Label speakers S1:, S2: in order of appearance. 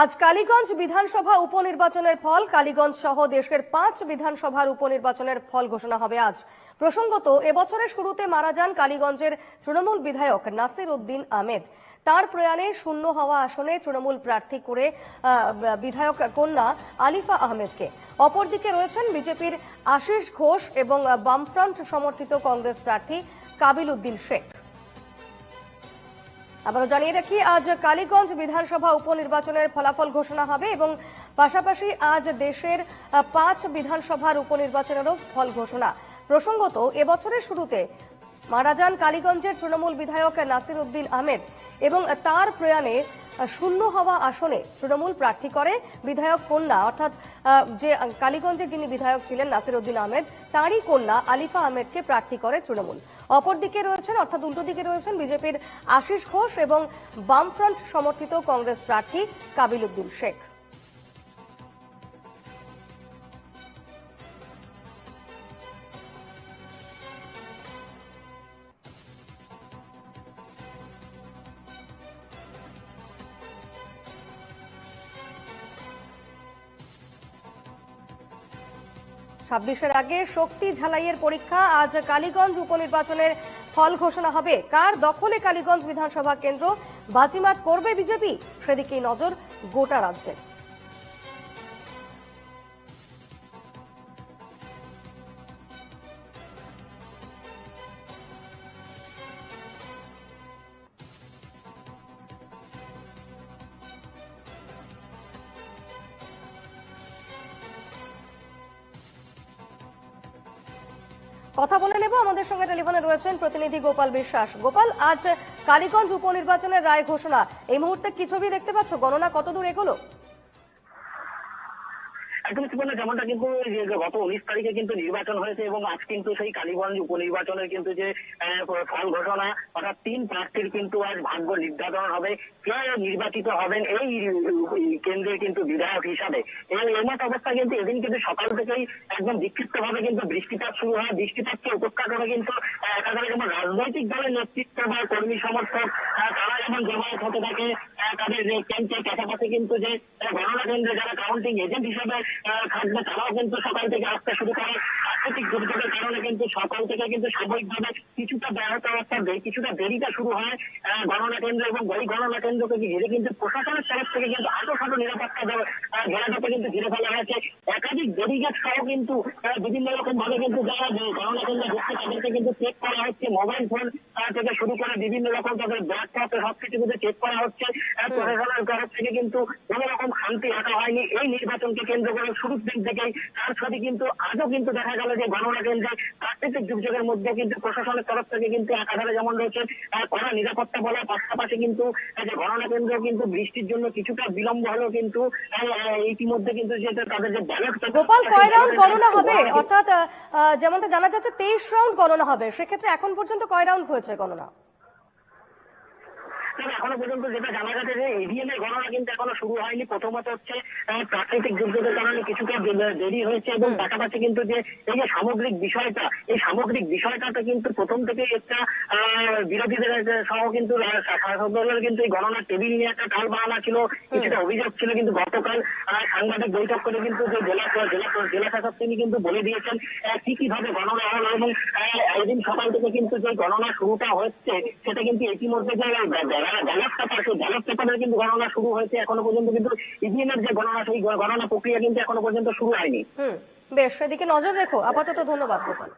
S1: আজ কালীগঞ্জ বিধানসভা উপনির্বাচনের ফল, কালীগঞ্জ সহ দেশের পাঁচ বিধানসভার উপনির্বাচনের ফল ঘোষণা হবে আজ। প্রসঙ্গত, এবছরের শুরুতে মারা যান কালীগঞ্জের তৃণমূল বিধায়ক নাসির উদ্দিন আহমেদ। তার প্রয়াণে শূন্য হওয়া আসনে তৃণমূল প্রার্থী করে বিধায়ক কন্যা আলিফা আহমেদকে। অপরদিকে রয়েছেন বিজেপির আশিস ঘোষ এবং বামফ্রন্ট সমর্থিত কংগ্রেস প্রার্থী কাবিল উদ্দিন শেখ। আবারও জানিয়ে রাখি, আজ কালীগঞ্জ বিধানসভা উপনির্বাচনের ফলাফল ঘোষণা হবে এবং পাশাপাশি আজ দেশের পাঁচ বিধানসভার উপনির্বাচনেরও ফল ঘোষণা। প্রসঙ্গত, এবছরের শুরুতে মারা যান কালীগঞ্জের তৃণমূল বিধায়ক নাসির উদ্দিন আহমেদ এবং তার প্রয়াণে শূন্য হওয়া আসনে তৃণমূল প্রার্থী করে বিধায়ক কন্যা। অর্থাৎ যে কালীগঞ্জের যিনি বিধায়ক ছিলেন নাসির উদ্দিন আহমেদ, তাঁরই কন্যা আলিফা আহমেদকে প্রার্থী করে তৃণমূল। অপরদিকে রয়েছেন, অর্থাৎ উল্টো দিকে রয়েছেন বিজেপির আশিস ঘোষ এবং বামফ্রন্ট সমর্থিত কংগ্রেস প্রার্থী কাবিল উদ্দিন শেখ। ছাব্বিশের আগে শক্তি ঝালাইয়ের পরীক্ষা। আজ কালীগঞ্জ উপনির্বাচনের ফল ঘোষণা হবে। কার দখলে কালীগঞ্জ বিধানসভা কেন্দ্র? বাজিমাত করবে বিজেপি? সেদিকেই নজর গোটা রাজ্যের। কথা বলে নেব। আমাদের সঙ্গে টেলিফোনে রয়েছেন প্রতিনিধি গোপাল বিশ্বাস। গোপাল, আজ কালীগঞ্জ উপনির্বাচনের রায় ঘোষণা। এই মুহূর্তে কি ছবি দেখতে পাচ্ছ? গণনা কতদূর এগোলো?
S2: একদম যেমনটা কিন্তু গত উনিশ তারিখে কিন্তু নির্বাচন হয়েছে এবং আজ কিন্তু সেই কালীগঞ্জ উপনির্বাচনের কিন্তু যে ফল ঘোষণা, অর্থাৎ তিন প্রার্থীর কিন্তু আজ ভাগ্য নির্ধারণ হবে। কে নির্বাচিত হবেন এই কেন্দ্রের কিন্তু বিধায়ক হিসাবে। এবং এমত অবস্থা কিন্তু এদিন কিন্তু সকাল থেকেই একদম বিক্ষিপ্ত ভাবে কিন্তু বৃষ্টিপাত শুরু হয়। বৃষ্টিপাতকে উপেক্ষা করে কিন্তু একাধারে যেমন রাজনৈতিক দলের নেতৃত্ব বা কর্মী সমর্থক তারা যেমন জমায়েত হতে থাকে তাদের কেন্দ্রের পাশাপাশি কিন্তু যে গণনা কেন্দ্রে যারা কাউন্টিং এজেন্ট হিসাবে থাকবে তারাও কিন্তু সকাল থেকে আসতে শুরু করে। প্রাকৃতিক দুর্যোগের কারণে কিন্তু সকাল থেকে কিন্তু স্বাভাবিকভাবে কিছুটা ব্যাহত অবস্থা কিছুটা দেরিটা শুরু হয় গণনা কেন্দ্র এবং ওই গণনা কেন্দ্রকে ঘিরে কিন্তু প্রশাসনের তরফ থেকে কিন্তু আটো সাটো নিরাপত্তা ঘেরাটাকে কিন্তু ঘিরে ফেলা হয়েছে। একাধিক ব্যারিগেড সহ কিন্তু বিভিন্ন রকম ভাবে কিন্তু যারা গণনা কেন্দ্রে ঢুকছে তাদেরকে কিন্তু চেক করা হচ্ছে মোবাইল ফোন থেকে শুরু করে বিভিন্ন রকম তাদের ব্যাগ পত্র সবকিছু কিন্তু চেক করা হচ্ছে। প্রশাসনের তরফ থেকে কিন্তু কোনো রকম শান্তি রাখা হয়নি। এই নির্বাচনকে কেন্দ্র করে শুরুর দিন থেকেই তার ছবি কিন্তু আজও কিন্তু দেখা গেল যে গণনা কেন্দ্রে প্রাকৃতিক দুর্যোগের মধ্যে কিন্তু প্রশাসনের তরফ থেকে কিন্তু একাধারে যেমন রয়েছে কড়া নিরাপত্তা বলার পাশাপাশি কিন্তু যে গণনা কেন্দ্র কিন্তু বৃষ্টির জন্য কিছুটা বিলম্ব হলেও কিন্তু ইতিমধ্যে কিন্তু যেহেতু তাদের যে ব্যালট
S1: গোপাল কয় রাউন্ড গণনা হবে? অর্থাৎ যেমনটা জানা যাচ্ছে তেইশ রাউন্ড গণনা হবে। সেক্ষেত্রে এখন পর্যন্ত কয় রাউন্ড হয়েছে গণনা?
S2: তবে এখনও পর্যন্ত যেটা জানা গেছে যে ইভিএম এর গণনা কিন্তু এখনও শুরু হয়নি। প্রথমত হচ্ছে প্রাকৃতিক দুর্যোগের কারণে কিছুটা দেরি হয়েছে এবং পাশাপাশি কিন্তু যে এই যে সামগ্রিক বিষয়টা এই সামগ্রিক বিষয়টাতে কিন্তু প্রথম থেকে একটা বিরোধীদের সহ কিন্তু শাসক দলের কিন্তু এই গণনার টেবিল নিয়ে একটা টাল বাহানা ছিল কিছুটা অভিযোগ ছিল কিন্তু গতকাল সাংবাদিক বৈঠক করে কিন্তু যে জেলা জেলা জেলা শাসক তিনি কিন্তু বলে দিয়েছেন কি কীভাবে গণনা হলো এবং একদিন সকাল থেকে কিন্তু যে গণনা শুরুটা হচ্ছে সেটা কিন্তু ইতিমধ্যে যে ব্যালট পেপার সেই ব্যালট পেপারের কিন্তু গণনা শুরু হয়েছে এখনও পর্যন্ত, কিন্তু ইভিএম এর যে গণনা, সেই গণনা প্রক্রিয়া কিন্তু এখনও পর্যন্ত শুরু হয়নি।
S1: বেশ সেদিকে নজর রেখো। আপাতত ধন্যবাদ, গোপাল।